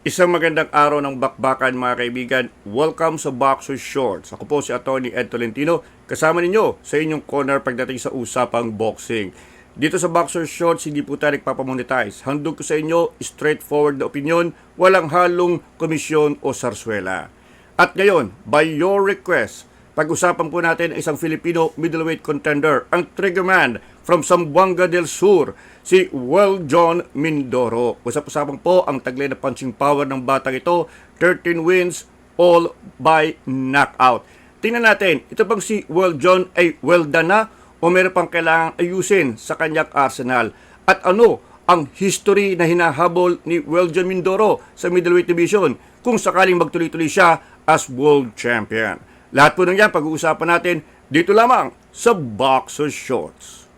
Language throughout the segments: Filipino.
Isang magandang araw ng bakbakan mga kaibigan. Welcome sa Boxer Shorts. Ako po si Atty. Ed Tolentino. Kasama ninyo sa inyong corner pagdating sa usapang boxing. Dito sa Boxer Shorts, hindi po tayo nagpapamonetize. Handog ko sa inyo, straightforward na opinion, walang halong komisyon o sarswela. At ngayon, by your request, pag-usapan po natin ang isang Filipino middleweight contender, ang triggerman from Zamboanga del Sur, si Well John Mindoro. Usap-usapan po ang taglay na punching power ng batang ito, 13 wins, all by knockout. Tingnan natin, ito bang si Well John ay well done na o meron pang kailangang ayusin sa kanyang arsenal? At ano ang history na hinahabol ni Well John Mindoro sa middleweight division kung sakaling magtuloy-tuloy siya as world champion? Lahat po ng yan pag-uusapan natin dito lamang sa Boxer Shorts.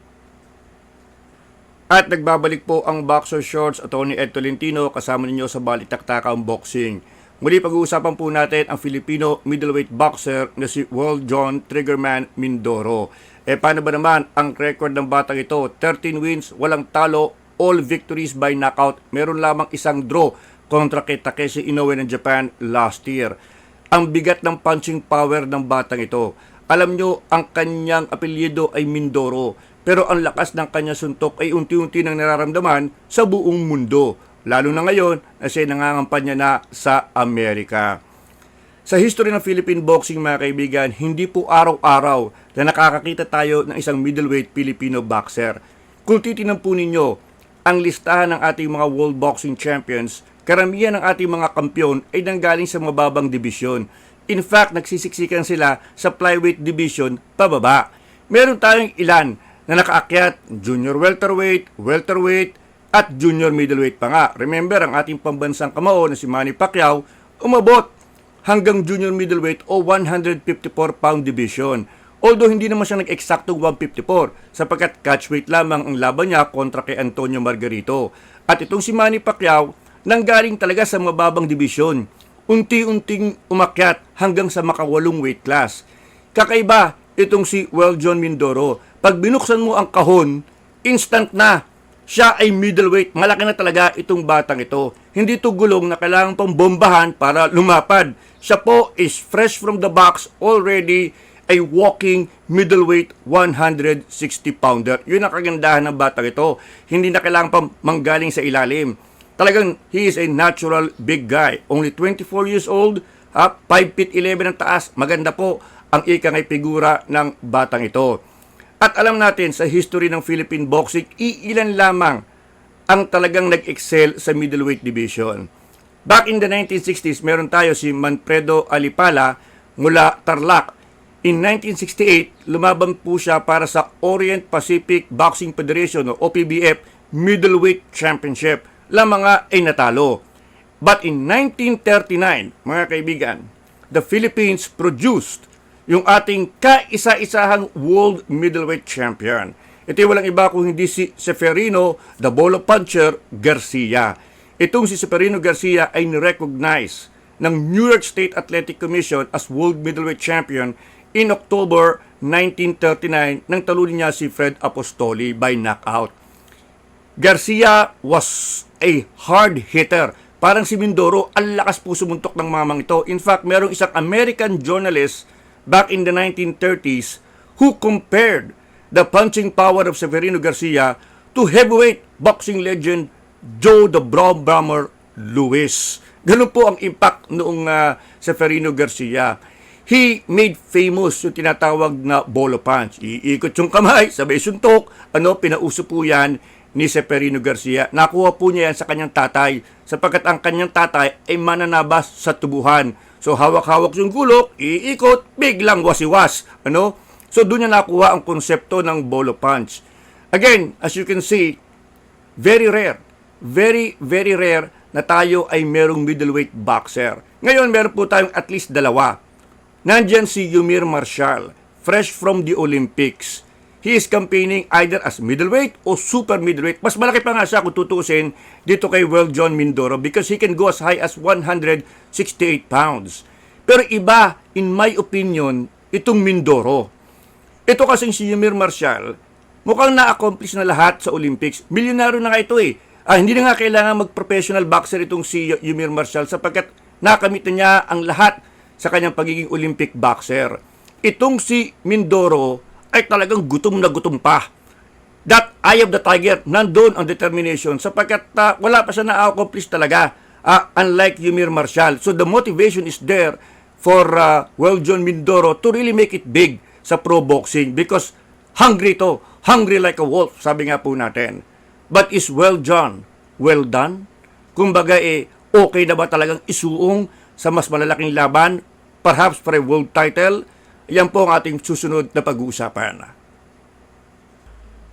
At nagbabalik po ang Boxer Shorts at Tony Ed Tolentino kasama ninyo sa Balitaktakang Boxing. Muli pag-uusapan po natin ang Filipino middleweight boxer na si World John Triggerman Mindoro. E paano ba naman ang record ng batang ito? 13 wins, walang talo, all victories by knockout. Meron lamang isang draw kontra kay Takeshi Inoue ng Japan last year. Ang bigat ng punching power ng batang ito. Alam nyo, ang kanyang apelyido ay Mindoro. Pero ang lakas ng kanyang suntok ay unti-unti nang nararamdaman sa buong mundo. Lalo na ngayon na siya nangangampanya na sa Amerika. Sa history ng Philippine boxing mga kaibigan, hindi po araw-araw na nakakakita tayo ng isang middleweight Filipino boxer. Kung titinan po ninyo ang listahan ng ating mga world boxing champions, karamihan ng ating mga kampiyon ay nanggaling sa mababang dibisyon. In fact, nagsisiksikan sila sa flyweight division pababa. Meron tayong ilan na nakaakyat, junior welterweight, welterweight, at junior middleweight pa nga. Remember, ang ating pambansang kamao na si Manny Pacquiao, umabot hanggang junior middleweight o 154 pound division. Although hindi naman siya nag-eksaktong 154 sapagkat catchweight lamang ang laban niya kontra kay Antonio Margarito. At itong si Manny Pacquiao nanggaling talaga sa mababang division. Unti-unting umakyat hanggang sa makawalong weight class. Kakaiba itong si Well John Mindoro. Pag binuksan mo ang kahon, instant na siya ay middleweight. Malaki na talaga itong batang ito. Hindi to gulong na kailangan pang bombahan para lumapad. Siya po is fresh from the box already a walking middleweight 160 pounder. Yun ang kagandahan ng batang ito. Hindi na kailangan pang manggaling sa ilalim. Talagang he is a natural big guy. Only 24 years old, ha, 5 feet 11 ang taas. Maganda po ang ikangay figura ng batang ito. At alam natin sa history ng Philippine boxing, iilan lamang ang talagang nag-excel sa middleweight division. Back in the 1960s, meron tayo si Manfredo Alipala mula Tarlac. In 1968, lumaban po siya para sa Orient Pacific Boxing Federation o OPBF Middleweight Championship. Lamang nga ay natalo. But in 1939, mga kaibigan, the Philippines produced yung ating kaisa-isahang world middleweight champion. Ito walang iba kung hindi si Seferino, the Bolo Puncher Garcia. Itong si Seferino Garcia ay nirecognize ng New York State Athletic Commission as world middleweight champion in October 1939 nang talunin niya si Fred Apostoli by knockout. Garcia was a hard hitter. Parang si Mindoro, ang lakas po sumuntok ng mamang ito. In fact, merong isang American journalist back in the 1930s who compared the punching power of Severino Garcia to heavyweight boxing legend Joe the Brown Bomber Lewis. Ganun po ang impact noong uh, Severino Garcia. He made famous yung tinatawag na bolo punch. Iikot yung kamay, sabay suntok. Ano, pinauso po yan ni Severino Garcia. Nakuha po niya yan sa kanyang tatay sapagkat ang kanyang tatay ay mananabas sa tubuhan. So hawak-hawak yung gulok, iikot, biglang wasiwas. Ano? So doon niya nakuha ang konsepto ng bolo punch. Again, as you can see, very rare. Very, very rare na tayo ay merong middleweight boxer. Ngayon, meron po tayong at least dalawa. Nandyan si Yumir Marshall, fresh from the Olympics. He is campaigning either as middleweight o super middleweight. Mas malaki pa nga siya kung tutusin dito kay World John Mindoro because he can go as high as 168 pounds. Pero iba, in my opinion, itong Mindoro. Ito kasing si Yumir Marshall, mukhang na-accomplish na lahat sa Olympics. Milyonaryo na nga ito eh. Ah, hindi na nga kailangan mag-professional boxer itong si Yumir Marshall sapagkat nakamit na niya ang lahat sa kanyang pagiging Olympic boxer. Itong si Mindoro ay talagang gutom na gutom pa. That eye of the tiger, nandun ang determination sapagkat ah, wala pa siya na-accomplish talaga. Ah, unlike Yumir Marshall. So the motivation is there for uh, Well John Mindoro to really make it big sa pro boxing because hungry to, hungry like a wolf, sabi nga po natin. But is well done, well done? Kumbaga eh, okay na ba talagang isuong sa mas malalaking laban, perhaps for a world title? Yan po ang ating susunod na pag-uusapan.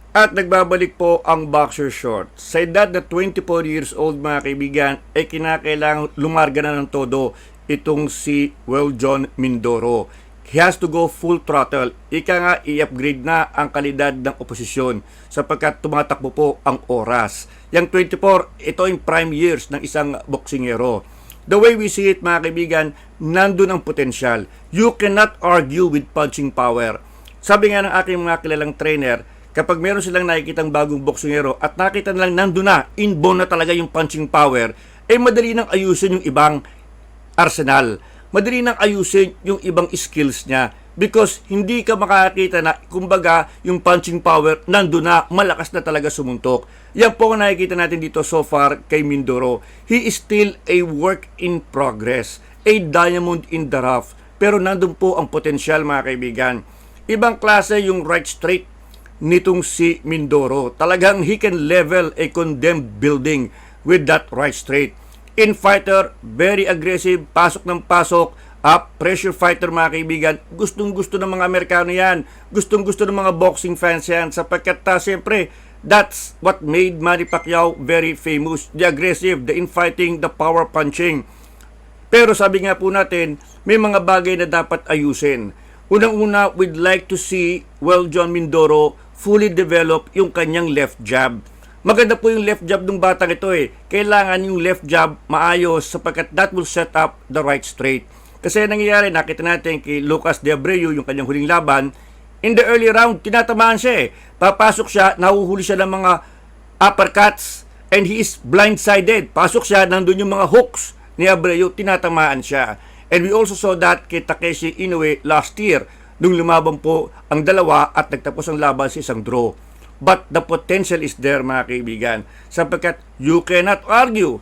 At nagbabalik po ang boxer short. Sa edad na 24 years old mga kaibigan, ay kinakailangan lumarga na ng todo itong si Well John Mindoro. He has to go full throttle. Ika nga i-upgrade na ang kalidad ng oposisyon sapagkat tumatakbo po ang oras. Yang 24, ito yung prime years ng isang boksingero. The way we see it mga kaibigan, nandun ang potensyal. You cannot argue with punching power. Sabi nga ng aking mga kilalang trainer, kapag meron silang nakikitang bagong boksingero at nakita nilang nandun na, inborn na talaga yung punching power, eh madali nang ayusin yung ibang arsenal. Madali nang ayusin yung ibang skills niya because hindi ka makakita na kumbaga yung punching power nandun na, malakas na talaga sumuntok. Yan po ang nakikita natin dito so far kay Mindoro. He is still a work in progress, a diamond in the rough. Pero nandun po ang potensyal mga kaibigan. Ibang klase yung right straight nitong si Mindoro. Talagang he can level a condemned building with that right straight. In fighter, very aggressive, pasok ng pasok, up, pressure fighter mga kaibigan. Gustong gusto ng mga Amerikano yan. Gustong gusto ng mga boxing fans yan sapagkat uh, siyempre, that's what made Manny Pacquiao very famous. The aggressive, the infighting, the power punching. Pero sabi nga po natin, may mga bagay na dapat ayusin. Unang-una, we'd like to see, well, John Mindoro fully develop yung kanyang left jab. Maganda po yung left jab ng batang ito eh. Kailangan yung left jab maayos sapagkat that will set up the right straight. Kasi nangyayari, nakita natin kay Lucas De Abreu, yung kanyang huling laban, in the early round, tinatamaan siya eh. Papasok siya, nahuhuli siya ng mga uppercuts, and he is blindsided. Pasok siya, nandun yung mga hooks ni Abreu, tinatamaan siya. And we also saw that kay Takeshi Inoue last year, nung lumaban po ang dalawa at nagtapos ang laban sa isang draw. But the potential is there mga kaibigan sapagkat you cannot argue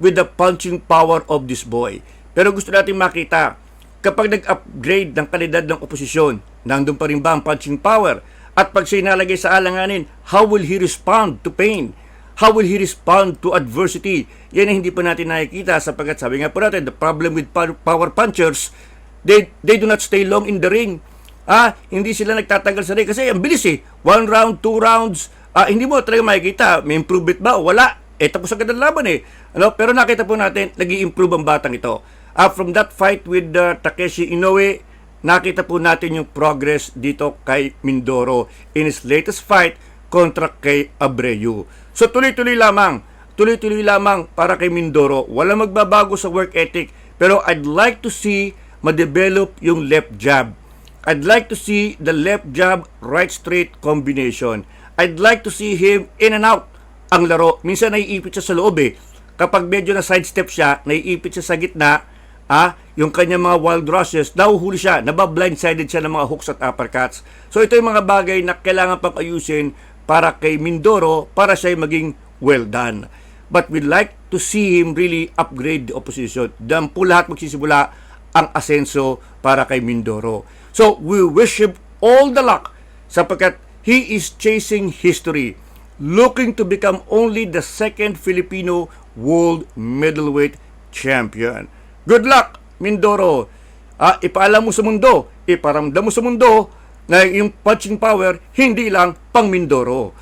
with the punching power of this boy. Pero gusto natin makita kapag nag-upgrade ng kalidad ng oposisyon, nandun pa rin ba ang punching power? At pag siya nalagay sa alanganin, how will he respond to pain? How will he respond to adversity? Yan ang hindi pa natin nakikita sapagkat sabi nga po natin, the problem with power punchers, they, they do not stay long in the ring. Ah, hindi sila nagtatagal sa ring kasi ang bilis eh. One round, two rounds, ah, hindi mo talaga makikita, may improvement ba wala. Eh, tapos agad ang laban eh. Ano? Pero nakita po natin, nag improve ang batang ito. Ah, from that fight with uh, Takeshi Inoue, nakita po natin yung progress dito kay Mindoro in his latest fight kontra kay Abreu. So tuloy-tuloy lamang, tuloy-tuloy lamang para kay Mindoro. Wala magbabago sa work ethic, pero I'd like to see ma-develop yung left jab. I'd like to see the left jab, right straight combination. I'd like to see him in and out ang laro. Minsan naiipit siya sa loob eh. Kapag medyo na sidestep siya, naiipit siya sa gitna, ah, yung kanyang mga wild rushes, nahuhuli siya, nabablindsided siya ng mga hooks at uppercuts. So ito yung mga bagay na kailangan pang ayusin para kay Mindoro para siya maging well done. But we'd like to see him really upgrade the opposition. Diyan po lahat magsisimula ang asenso para kay Mindoro. So we wish him all the luck sapagkat he is chasing history, looking to become only the second Filipino world middleweight champion. Good luck, Mindoro. Ah, ipaalam mo sa mundo, iparamdam mo sa mundo na yung punching power hindi lang pang Mindoro.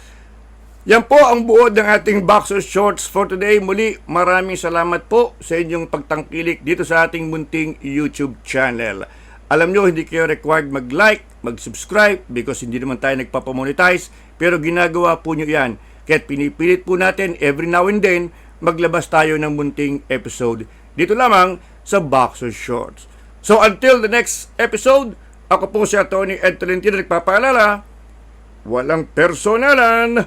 Yan po ang buod ng ating Boxer Shorts for today. Muli, maraming salamat po sa inyong pagtangkilik dito sa ating munting YouTube channel. Alam nyo, hindi kayo required mag-like, mag-subscribe because hindi naman tayo nagpapamonetize. Pero ginagawa po nyo yan. Kaya pinipilit po natin every now and then maglabas tayo ng munting episode dito lamang sa Boxer Shorts. So until the next episode, ako po si Tony Ed Tolentino nagpapaalala, walang personalan,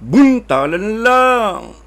buntalan lang.